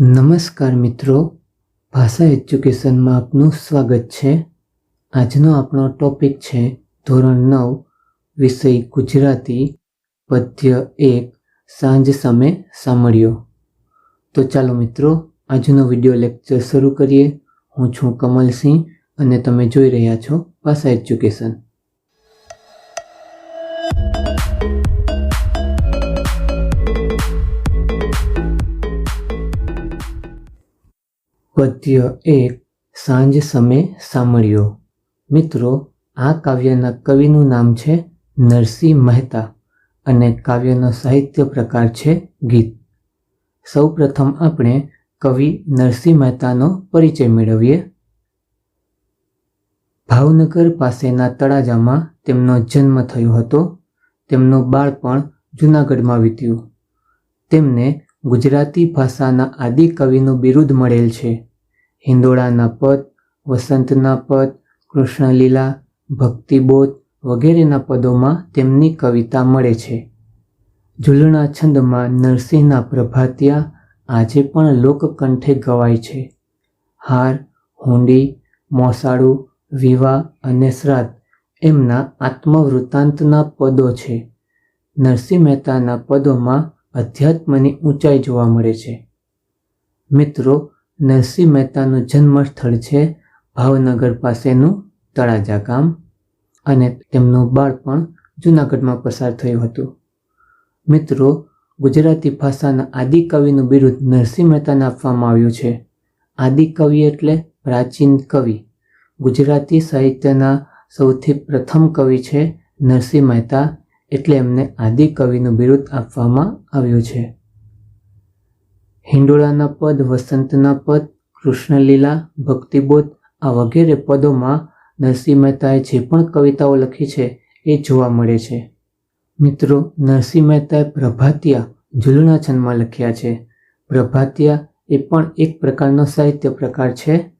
નમસ્કાર મિત્રો. ભાષા એજ્યુકેશનમાં આપનું સ્વાગત છે. આજનો આપણો ટોપિક છે ધોરણ નવ, વિષય ગુજરાતી, પદ્ય એક, સાંજ સામે સાંભળ્યો. તો ચાલો મિત્રો, આજનો વીડિયો લેક્ચર શરૂ કરીએ. હું છું કમલસિંહ અને તમે જોઈ રહ્યા છો ભાષા એજ્યુકેશન. પદ્ય એક સાંજ સમય સાંભળ્યો. મિત્રો, આ કાવ્યના કવિનું નામ છે નરસિંહ મહેતા અને કાવ્યનો સાહિત્ય પ્રકાર છે ગીત. સૌપ્રથમ આપણે કવિ નરસિંહ મહેતાનો પરિચય મેળવીએ. ભાવનગર પાસેના તળાજામાં તેમનો જન્મ થયો હતો. તેમનું બાળપણ જૂનાગઢમાં વીત્યું. તેમને ગુજરાતી ભાષાના આદિ કવિનું બિરુદ મળેલ છે. હિંદોળાના પદ, વસંતના પદ, કૃષ્ણલીલા, ભક્તિબોધ વગેરેના પદોમાં તેમની કવિતા મળે છે. ઝૂલણા છંદમાં નરસિંહના પ્રભાતિયા આજે પણ લોકકંઠે ગવાય છે. હાર, હુંડી, મોસાળું, વિવાહ અને શ્રાદ્ધ એમના આત્મવૃત્તાંતના પદો છે. નરસિંહ મહેતાના પદોમાં અધ્યાત્મની ઊંચાઈ જોવા મળે છે. મિત્રો, નરસિંહ મહેતાનું જન્મ સ્થળ છે ભાવનગર પાસેનું તળાજા ગામ અને તેમનું બાળપણ જૂનાગઢમાં પસાર થયું હતું. મિત્રો, ગુજરાતી ભાષાના આદિકવિનું બિરુદ નરસિંહ મહેતાને આપવામાં આવ્યું છે. આદિકવિ એટલે પ્રાચીન કવિ. ગુજરાતી સાહિત્યના સૌથી પ્રથમ કવિ છે નરસિંહ મહેતા. એટલે એમને આદિકવિનું બિરુદ આપવામાં આવ્યું છે. હિંડોળાના પદ, વસંતના પદ, કૃષ્ણલીલા, ભક્તિબોધ આ વગેરે પદોમાં નરસિંહ મહેતાએ જે પણ કવિતાઓ લખી છે એ જોવા મળે છે. મિત્રો, નરસિંહ મહેતાએ પ્રભાતિયા છંદમાં લખ્યા છે. પ્રભાતિયા એ પણ એક પ્રકારનો સાહિત્ય પ્રકાર છે,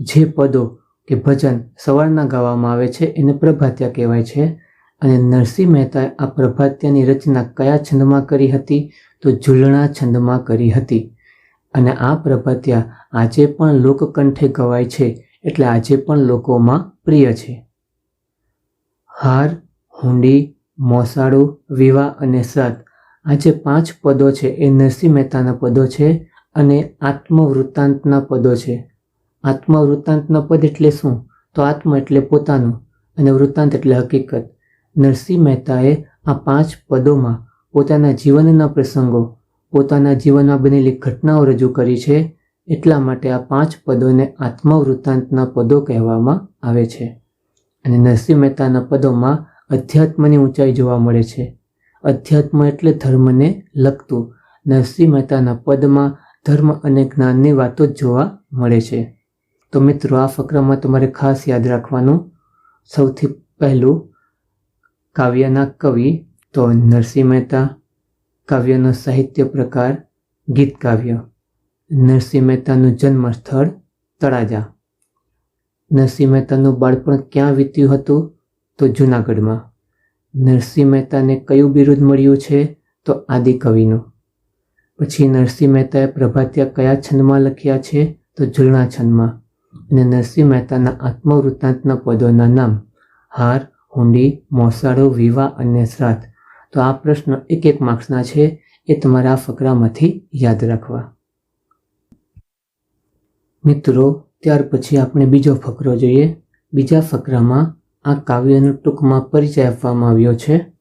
જે પદો કે ભજન સવારના ગાવામાં આવે છે એને પ્રભાતિયા કહેવાય છે. અને નરસિંહ મહેતાએ આ પ્રભાત્યની રચના કયા છંદમાં કરી હતી? તો ઝૂલણા છંદમાં કરી હતી. અને આ પ્રભાત્યા આજે પણ લોકકંઠે ગવાય છે, એટલે આજે પણ લોકોમાં પ્રિય છે. હાર, હુંડી, મોસાળું, વિવાહ અને સત આ જે પાંચ પદો છે, એ નરસિંહ મહેતાના પદો છે અને આત્મવૃત્તાંતના પદો છે. આત્મવૃત્તાંતના પદ એટલે શું? તો આત્મ એટલે પોતાનું અને વૃત્તાંત એટલે હકીકત. નરસિંહ મહેતાએ આ પાંચ પદોમાં પોતાના જીવનના પ્રસંગો, પોતાના જીવનમાં બનેલી ઘટનાઓ રજૂ કરી છે, એટલા માટે આ પાંચ પદોને આત્મવૃત્તાંતના પદો કહેવામાં આવે છે. અને નરસિંહ મહેતાના પદોમાં અધ્યાત્મની ઊંચાઈ જોવા મળે છે. અધ્યાત્મ એટલે ધર્મને લગતું. નરસિંહ મહેતાના પદમાં ધર્મ અને જ્ઞાનની વાતો જ જોવા મળે છે. તો મિત્રો, આ ફકરામાં તમારે ખાસ યાદ રાખવાનું. સૌથી પહેલું કાવ્યના કવિ તો નરસિંહ મહેતા, કાવ્યનો સાહિત્ય પ્રકાર, ગીત કાવ્ય. નરસિંહ મહેતાનું જન્મ સ્થળ તળાજા. નરસિંહ મહેતાનું બાળપણ ક્યાં વીત્યું હતું તો જૂનાગઢમાં. નરસિંહ મહેતાને કયું બિરુદ મળ્યું છે તો આદિકવિનું પછી નરસિંહ મહેતાએ પ્રભાતિયા કયા છંદમાં લખ્યા છે તો ઝૂલણા છંદમાં. અને નરસિંહ મહેતાના આત્મવૃત્તાંતના પદોના નામ, હાર હુંડી મોસાળો, વિવાહ અને શ્રાદ્ધ. તો આ પ્રશ્ન એક એક માર્ક્સના છે એ તમારા ફકરામાંથી યાદ રાખવા. મિત્રો, ત્યાર પછી આપણે બીજો ફકરો જોઈએ. બીજા ફકરામાં આ કાવ્યનો ટૂંકમાં પરિચય આપવામાં આવ્યો છે.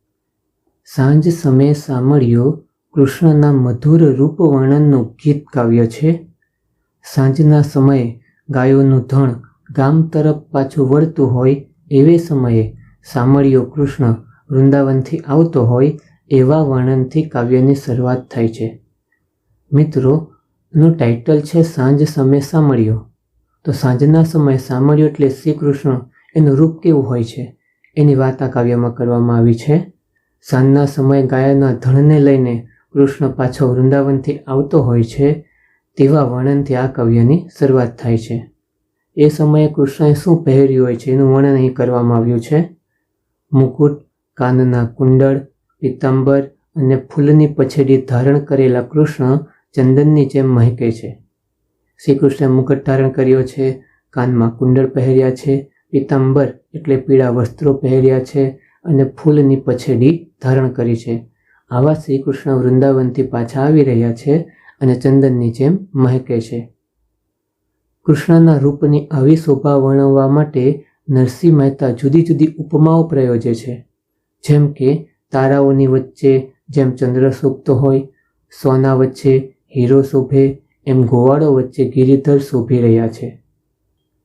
સાંજ સમયે સાંભળ્યો કૃષ્ણના મધુર રૂપ વર્ણનનું ગીત કાવ્ય છે. સાંજના સમયે ગાયોનું ધણ ગામ તરફ પાછું વળતું હોય એવે સમયે સામળિયો કૃષ્ણ વૃંદાવનથી આવતો હોય એવા વર્ણનથી કાવ્યની શરૂઆત થાય છે. મિત્રોનું ટાઇટલ છે સાંજ સમય સામળ્યો તો સાંજના સમયે સામળ્યો એટલે શ્રી કૃષ્ણ એનું રૂપ કેવું હોય છે? એની વાત આ કાવ્યમાં કરવામાં આવી છે. સાંજના સમયે ગાયના ધણને લઈને કૃષ્ણ પાછો વૃંદાવનથી આવતો હોય છે તેવા વર્ણનથી આ કાવ્યની શરૂઆત થાય છે. એ સમયે કૃષ્ણએ શું પહેર્યું હોય છે એનું વર્ણન અહીં કરવામાં આવ્યું છે. મુકુટ, કાનના કુંડળ, પિત્તંબર અને ફૂલની પછેડી ધારણ કરેલા કૃષ્ણ ચંદનની જેમ મહેકે છે. શ્રી કૃષ્ણે મુકટ ધારણ કર્યો છે, કાનમાં કુંડળ પહેર્યા છે પિતાંબર એટલે પીળા વસ્ત્રો પહેર્યા છે અને ફૂલની પછેડી ધારણ કરી છે. આવા શ્રી કૃષ્ણ વૃંદાવનથી પાછા આવી રહ્યા છે અને ચંદનની જેમ મહેકે છે. કૃષ્ણના રૂપની આવી શોભા વર્ણવવા માટે નરસિંહ મહેતા જુદી જુદી ઉપમાઓ પ્રયોજે છે. જેમ કે, તારાઓની વચ્ચે જેમ ચંદ્ર શોભતો હોય, સોના વચ્ચે હીરો શોભે, એમ ગોવાળો વચ્ચે ગિરિધર શોભી રહ્યા છે.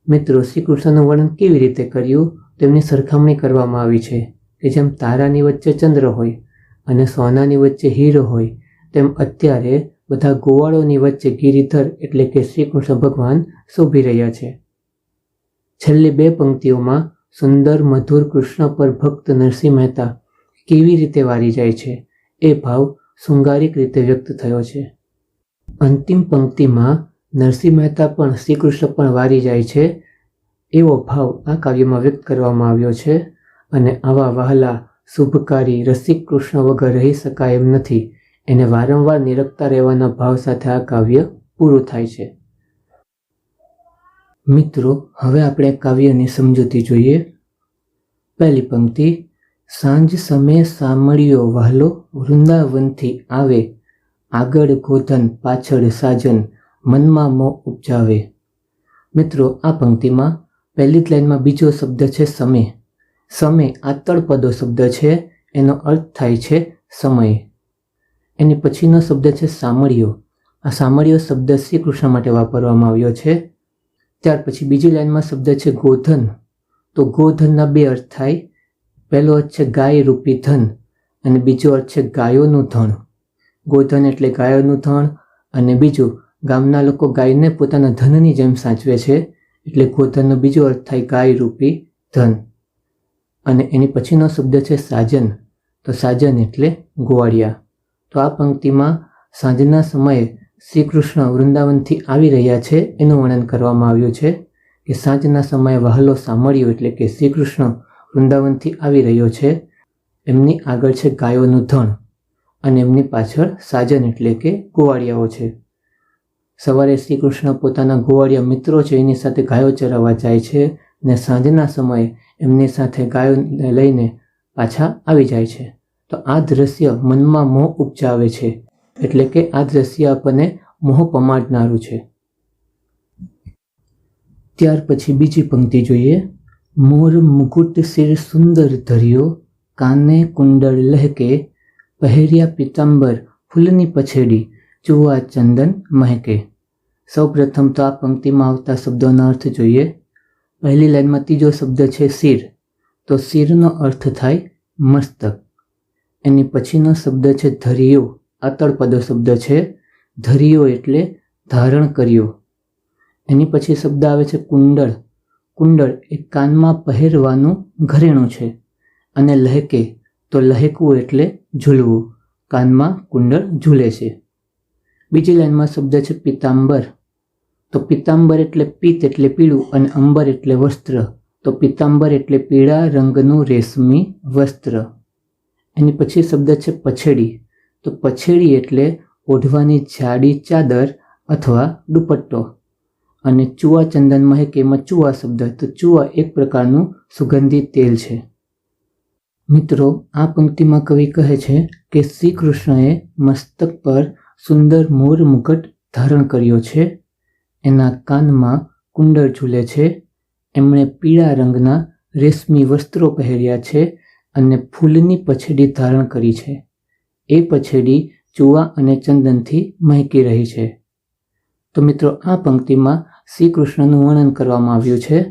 મિત્રો શ્રી વર્ણન કેવી રીતે કર્યું? તેમની સરખામણી કરવામાં આવી છે કે જેમ તારાની વચ્ચે ચંદ્ર હોય અને સોનાની વચ્ચે હીરો હોય, તેમ અત્યારે બધા ગોવાળોની વચ્ચે ગિરિધર એટલે કે શ્રી કૃષ્ણ ભગવાન શોભી રહ્યા છે. છેલ્લી બે પંક્તિઓમાં સુંદર, મધુર કૃષ્ણ પર ભક્ત નરસિંહ મહેતા કેવી રીતે વારી જાય છે એ ભાવ શૃંગારિક રીતે વ્યક્ત થયો છે. અંતિમ પંક્તિમાં નરસિંહ મહેતા પણ શ્રી કૃષ્ણ પણ વારી જાય છે એવો ભાવ આ કાવ્યમાં વ્યક્ત કરવામાં આવ્યો છે અને આવા વહાલા, શુભકારી, રસિક કૃષ્ણ વગર રહી શકાય એમ નથી. એને વારંવાર નિરખતા રહેવાના ભાવ સાથે આ કાવ્ય પૂરું થાય છે. મિત્રો, હવે આપણે કાવ્યની સમજૂતી જોઈએ. પહેલી પંક્તિ, સાંજ સમયે સામળિયો વહાલો વૃંદાવનથી આવે. આગળ ગોધન, પાછળ સાજન, મનમાં મો ઉપજાવે. મિત્રો, આ પંક્તિમાં પહેલી જ લાઈનમાં બીજો શબ્દ છે સમય. સમય આ તળપદો શબ્દ છે, એનો અર્થ થાય છે સમય. એની પછીનો શબ્દ છે સામળિયો. આ સામળિયો શબ્દ શ્રી કૃષ્ણ માટે વાપરવામાં આવ્યો છે. ત્યાર પછી બીજી લાઈનમાં શબ્દ છે ગોધન. તો ગોધનના બે અર્થ થાય. પહેલો અર્થ છે ગાય રૂપી ધન અને બીજો અર્થ છે ગાયોનું ધણ. ગોધન એટલે ગાયોનું ધણ અને બીજું ગામના લોકો ગાયને પોતાના ધનની જેમ સાચવે છે એટલે ગોધનનો બીજો અર્થ થાય ગાય રૂપી ધન. અને એની પછીનો શબ્દ છે સાજન. તો સાજન એટલે ગોવાળિયા. તો આ પંક્તિમાં સાંજના સમયે શ્રી કૃષ્ણ વૃંદાવનથી આવી રહ્યા છે, એનું વર્ણન કરવામાં આવ્યું છે કે સાંજના સમયે વહાલો સાંભળ્યો એટલે કે શ્રી કૃષ્ણ વૃંદાવનથી આવી રહ્યો છે. એમની આગળ છે ગાયોનું ધણ અને એમની પાછળ સાજન એટલે કે ગોવાળિયાઓ છે. સવારે શ્રી કૃષ્ણ પોતાના ગોવાળિયા મિત્રો છે, એની સાથે ગાયો ચરાવવા જાય છે અને સાંજના સમયે એમની સાથે ગાયોને લઈને પાછા આવી જાય છે. તો આ દ્રશ્ય મનમાં મોહ ઉપજાવે છે. એટલે કે આ દ્રશ્ય આપણને મોહ પમાડનારું છે. ત્યાર પછી બીજી પંક્તિ જોઈએ. મોર મુકુટ શિર સુંદર ધર્યો, કાને કુંડળ લહેકે, પહેર્યા પિતાંબર ફૂલની પછેડી ચુવા ચંદન મહેકે. સૌ પ્રથમ તો આ પંક્તિમાં આવતા શબ્દોનો અર્થ જોઈએ. પહેલી લાઈનમાં ત્રીજો શબ્દ છે શિર. તો શિરનો અર્થ થાય મસ્તક. એની પછીનો શબ્દ છે ધરિયો. આ તળપદો શબ્દ છે, ધરિયો એટલે ધારણ કર્યો. એની પછી શબ્દ આવે છે કુંડળ. કુંડળ એ કાનમાં પહેરવાનું ઘરેણું છે અને લહેકે, તો લહેકવું એટલે ઝૂલવું. કાનમાં કુંડળ ઝૂલે છે. બીજી લાઈનમાં શબ્દ છે પિતાંબર. તો પિતાંબર એટલે પિત્ત એટલે પીળું અને અંબર એટલે વસ્ત્ર. તો પિતાંબર એટલે પીળા રંગનું રેશમી વસ્ત્ર. એની પછી શબ્દ છે પછેડી. તો પછેડી એટલે ઓઢવાની જાડી ચાદર અથવા દુપટ્ટો. અને ચુવા ચંદન એક એમાં ચુવા શબ્દ તો ચુવા એક પ્રકારનું સુગંધિત તેલ છે. મિત્રો, આ પંક્તિમાં કવિ કહે છે કે શ્રી કૃષ્ણએ મસ્તક પર સુંદર મોર મુકટ ધારણ કર્યો છે. એના કાનમાં કુંડળ ઝૂલે છે. એમણે પીળા રંગના રેશમી વસ્ત્રો પહેર્યા છે અને ફૂલની પછેડી ધારણ કરી છે. એ પછેડી ચૂવા અને ચંદનથી મહેકી રહી છે. તો મિત્રો, આ પંક્તિમાં શ્રી કૃષ્ણનું વર્ણન કરવામાં આવ્યું છે.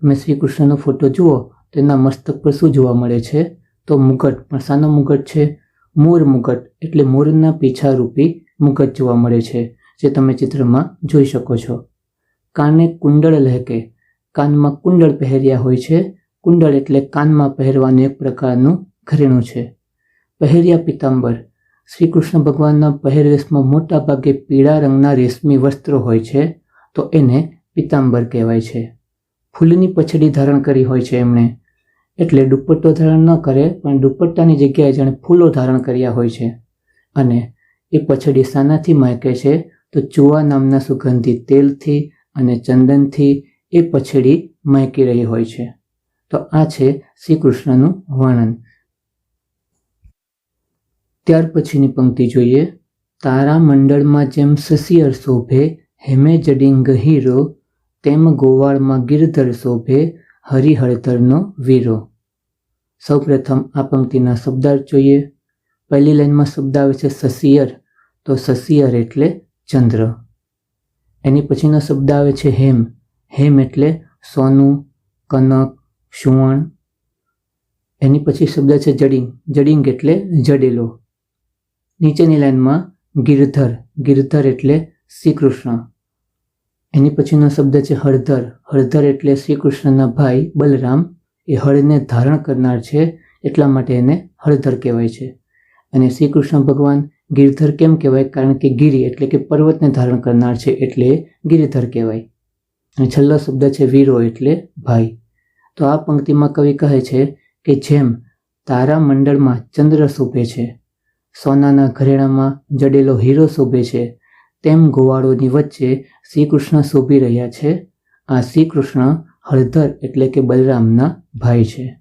તમે શ્રી કૃષ્ણનો ફોટો જુઓ, તેના મસ્તક પર શું જોવા મળે છે? તો મુગટ, પણ સાનો મુગટ છે? મોર મુગટ, એટલે મોરના પીછા રૂપી મુગટ જોવા મળે છે, જે તમે ચિત્રમાં જોઈ શકો છો. કાને કુંડળ લહેકે, કાનમાં કુંડળ પહેર્યા હોય છે. કુંડળ એટલે કાનમાં પહેરવાનું એક પ્રકારનું ઘરેણું છે. પહેર્યા પિતાંબર શ્રી કૃષ્ણ ભગવાનના પહેરવેશમાં મોટા ભાગે પીળા રંગના રેશમી વસ્ત્રો હોય છે, તો એને પિતાંબર કહેવાય છે. ફૂલની પછડી ધારણ કરી હોય છે એમણે. એટલે દુપટ્ટો ધારણ ન કરે, પણ દુપટ્ટાની જગ્યાએ જાણે ફૂલો ધારણ કર્યા હોય છે. અને એ પછડી શાનાથી મહેકે છે, તો ચુવા નામના સુગંધી તેલથી અને ચંદનથી એ પછડી મહેકી રહી હોય છે. તો આ છે શ્રી કૃષ્ણનું વર્ણન. ત્યાર પછીની પંક્તિ જોઈએ. તારા મંડળમાં જેમ શશિયર શોભે, હેમે જડિંગ હીરો તેમ ગોવાળમાં ગિરધર શોભે, હરિહળધરનો વીરો. સૌપ્રથમ આ પંક્તિના શબ્દાર્થ જોઈએ. પહેલી લાઈનમાં શબ્દ આવે છે શશિયર, તો શશિયર એટલે ચંદ્ર. એની પછીનો શબ્દ આવે છે હેમ. હેમ એટલે સોનું, કનક, સુવર્ણ. એની પછી શબ્દ છે જડિંગ જડિંગ એટલે જડેલો. નીચેની લાઈનમાં ગિરધર ગિરધર એટલે શ્રી કૃષ્ણ એની પછીનો શબ્દ છે હળધર. હળધર એટલે શ્રી કૃષ્ણના ભાઈ બલરામ. એ હળને ધારણ કરનાર છે, એટલા માટે એને હળધર કહેવાય છે. અને શ્રી કૃષ્ણ ભગવાન ગિરધર કેમ કહેવાય? કારણ કે ગિરી એટલે કે પર્વતને ધારણ કરનાર છે, એટલે ગિરિધર કહેવાય. અને છેલ્લો શબ્દ છે વીરો એટલે ભાઈ. તો આ પંક્તિમાં કવિ કહે છે કે જેમ તારા મંડળમાં ચંદ્ર શોભે છે સોનાના ઘરેણામાં જડેલો હીરો શોભે છે, તેમ ગોવાળોની વચ્ચે શ્રીકૃષ્ણ શોભી રહ્યા છે. આ શ્રીકૃષ્ણ હળધર એટલે કે બલરામના ભાઈ છે.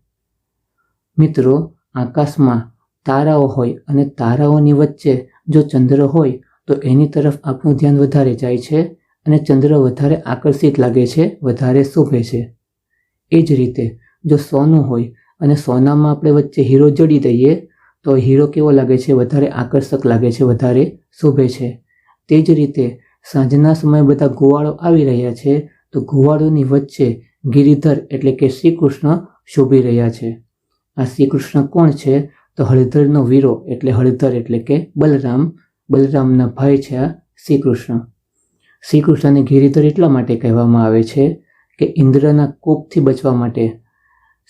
મિત્રો, આકાશમાં તારાઓ હોય અને તારાઓની વચ્ચે જો ચંદ્ર હોય, તો એની તરફ આપણું ધ્યાન વધારે જાય છે અને ચંદ્ર વધારે આકર્ષિત લાગે છે, વધારે શોભે છે. એ જ રીતે, જો સોનું હોય અને સોનામાં આપણે વચ્ચે હીરો જડી દઈએ તો હીરો કેવો લાગે છે? વધારે આકર્ષક લાગે છે, વધારે શોભે છે. તે જ રીતે સાંજના સમયે બધા ગોવાળો આવી રહ્યા છે, તો ગોવાળોની વચ્ચે ગિરિધર એટલે કે શ્રી કૃષ્ણ શોભી રહ્યા છે. આ શ્રી કૃષ્ણ કોણ છે? તો હળધરનો વીરો એટલે હળધર એટલે કે બલરામ. બલરામના ભાઈ છે આ શ્રી કૃષ્ણ શ્રી ગિરિધર એટલા માટે કહેવામાં આવે છે કે ઇન્દ્રના કોપથી બચવા માટે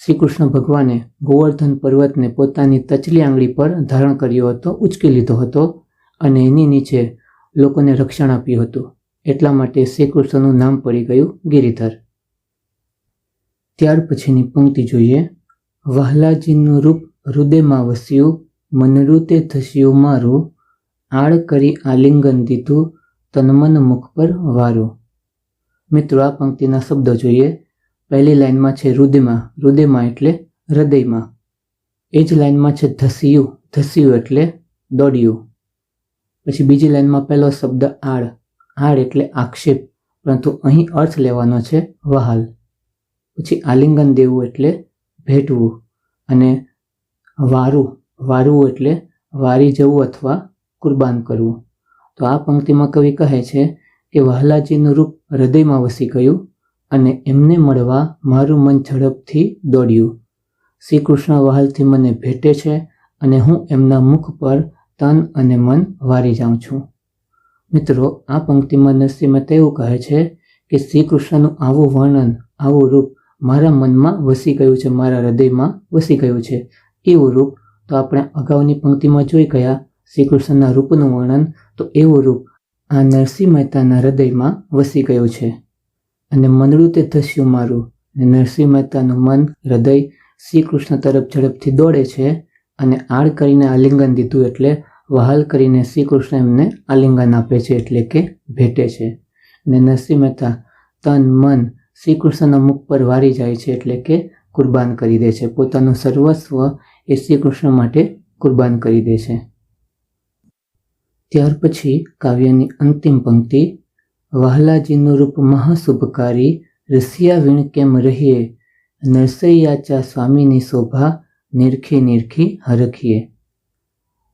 શ્રી કૃષ્ણ ભગવાને ગોવર્ધન પર્વતને પોતાની તચલી આંગળી પર ધારણ કર્યો હતો, ઉચકી લીધો હતો અને એની નીચે લોકોને રક્ષણ આપ્યું હતું. એટલા માટે શ્રી કૃષ્ણનું નામ પડી ગયું ગિરિધર. ત્યાર પછીની પંક્તિ જોઈએ. વહલાજીનું રૂપ હૃદયમાં વસ્યું મનડું તે થસ્યું મારું, આળ કરી આલિંગન દીધું, તનમન મુખ પર વારું. મિત્રો, આ પંક્તિના શબ્દો જોઈએ. પહેલી લાઈનમાં છે હૃદયમાં હૃદયમાં એટલે હૃદયમાં. એ જ લાઈનમાં છે ધસ્યું. ધસ્યું એટલે દોડ્યું. પછી બીજી લાઈનમાં પહેલો શબ્દ આળ. આળ એટલે આક્ષેપ. પરંતુ અહીં અર્થ લેવાનો છે વહાલ. પછી આલિંગન દેવું એટલે ભેટવું. અને વારું. વારવું એટલે વારી જવું અથવા કુરબાન કરવું. તો આ પંક્તિમાં કવિ કહે છે કે વહલાજીનું રૂપ હૃદયમાં વસી ગયું અને એમને મળવા મારું મન ઝડપથી દોડ્યું. શ્રી કૃષ્ણ વહાલથી મને ભેટે છે અને હું એમના મુખ પર તન અને મન વારી જાઉં છું. મિત્રો, આ પંક્તિમાં નરસિંહ મહેતા એવું કહે છે કે શ્રી કૃષ્ણનું આવું વર્ણન, આવું રૂપ મારા મનમાં વસી ગયું છે, મારા હૃદયમાં વસી ગયું છે. એવું રૂપ તો આપણે અગાઉની પંક્તિમાં જોઈ ગયા શ્રી કૃષ્ણના રૂપનું વર્ણન તો એવું રૂપ આ નરસિંહ મહેતાના હૃદયમાં વસી ગયું છે. અને મંદડું તે ધસ્યું મારું. અને નરસિંહ મહેતાનું મન, હૃદય શ્રી કૃષ્ણ તરફ ઝડપથી દોડે છે અને આડ કરીને આલિંગન દીધું એટલે વહાલ કરીને શ્રી કૃષ્ણ એમને આલિંગન આપે છે એટલે કે ભેટે છે. અને નરસિંહ મહેતા તન, મન શ્રી કૃષ્ણના મુખ પર વારી જાય છે એટલે કે કુરબાન કરી દે છે. પોતાનું સર્વસ્વ એ શ્રી કૃષ્ણ માટે કુરબાન કરી દે છે. ત્યાર પછી કાવ્યની અંતિમ પંક્તિ વહલાજીનું રૂપ મહાશુભકારી રસિયા વીણ કેમ રહીએ? નરસૈયાચા સ્વામીની શોભા નિરખી નિરખી હરખીએ.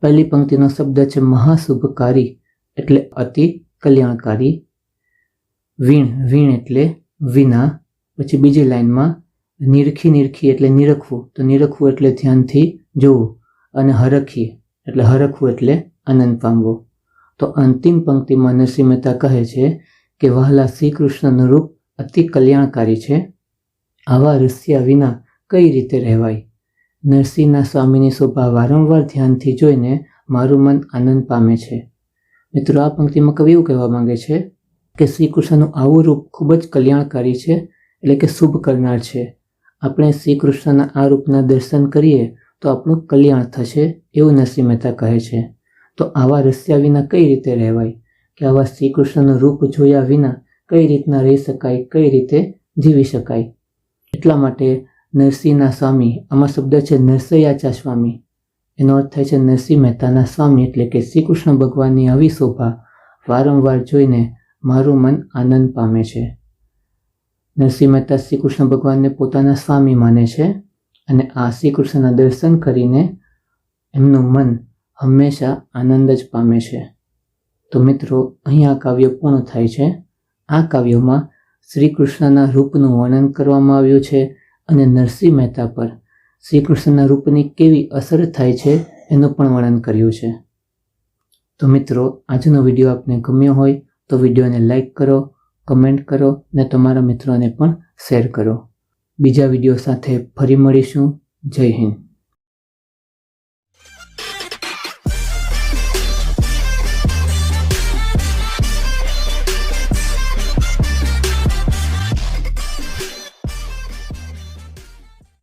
પહેલી પંક્તિનો શબ્દ છે મહાશુભકારી, એટલે અતિ કલ્યાણકારી. વીણ વીણ એટલે વિના, પછી બીજી લાઇનમાં નિરખી નિરખી એટલે નિરખવું, તો નિરખવું એટલે ધ્યાનથી જોવું, અને હરખીએ એટલે હરખવું એટલે આનંદ પામવો. તો અંતિમ પંક્તિમાં નરસિંહ મહેતા કહે છે કે, વહાલા શ્રી કૃષ્ણનું રૂપ અતિ કલ્યાણકારી છે. આવા રસ્યા વિના કઈ રીતે રહેવાય? નરસિંહના સ્વામીની શોભા વારંવાર ધ્યાનથી જોઈને મારું મન આનંદ પામે છે. મિત્રો, આ પંક્તિમાં કવિ એવું કહેવા માંગે છે કે શ્રી કૃષ્ણનું આવું રૂપ ખૂબ જ કલ્યાણકારી છે, એટલે કે શુભ કરનાર છે. આપણે શ્રી કૃષ્ણના આ રૂપના દર્શન કરીએ તો આપણું કલ્યાણ થશે, એવું નરસિંહ મહેતા કહે છે. તો આવા રસ્યા વિના કઈ રીતે રહેવાય? કે આવા શ્રી કૃષ્ણનું રૂપ જોયા વિના કઈ રીતના રહી શકાય? કઈ રીતે જીવી શકાય? એટલા માટે નરસિંહના સ્વામી, આમાં શબ્દ છે નરસૈયાચા સ્વામી. એનો અર્થ થાય છે નરસિંહ મહેતાના સ્વામી, એટલે કે શ્રી કૃષ્ણ ભગવાનની આવી શોભા વારંવાર જોઈને મારું મન આનંદ પામે છે. નરસિંહ મહેતા શ્રી કૃષ્ણ ભગવાનને પોતાના સ્વામી માને છે અને આ શ્રી કૃષ્ણના દર્શન કરીને એમનું મન હંમેશા આનંદ જ પામે છે. તો મિત્રો, અહીં આ કાવ્ય પૂર્ણ થાય છે. આ કાવ્યમાં શ્રી કૃષ્ણના રૂપનું વર્ણન કરવામાં આવ્યું છે અને નરસિંહ મહેતા પર શ્રી કૃષ્ણના રૂપની કેવી અસર થાય છે એનું પણ વર્ણન કર્યું છે. તો મિત્રો, આજનો વીડિયો આપને ગમ્યો હોય તો વિડીયોને લાઈક કરો, કમેન્ટ કરો ને તમારા મિત્રોને પણ શેર કરો. બીજા વીડિયો સાથે ફરી મળીશું. જય હિન્દ.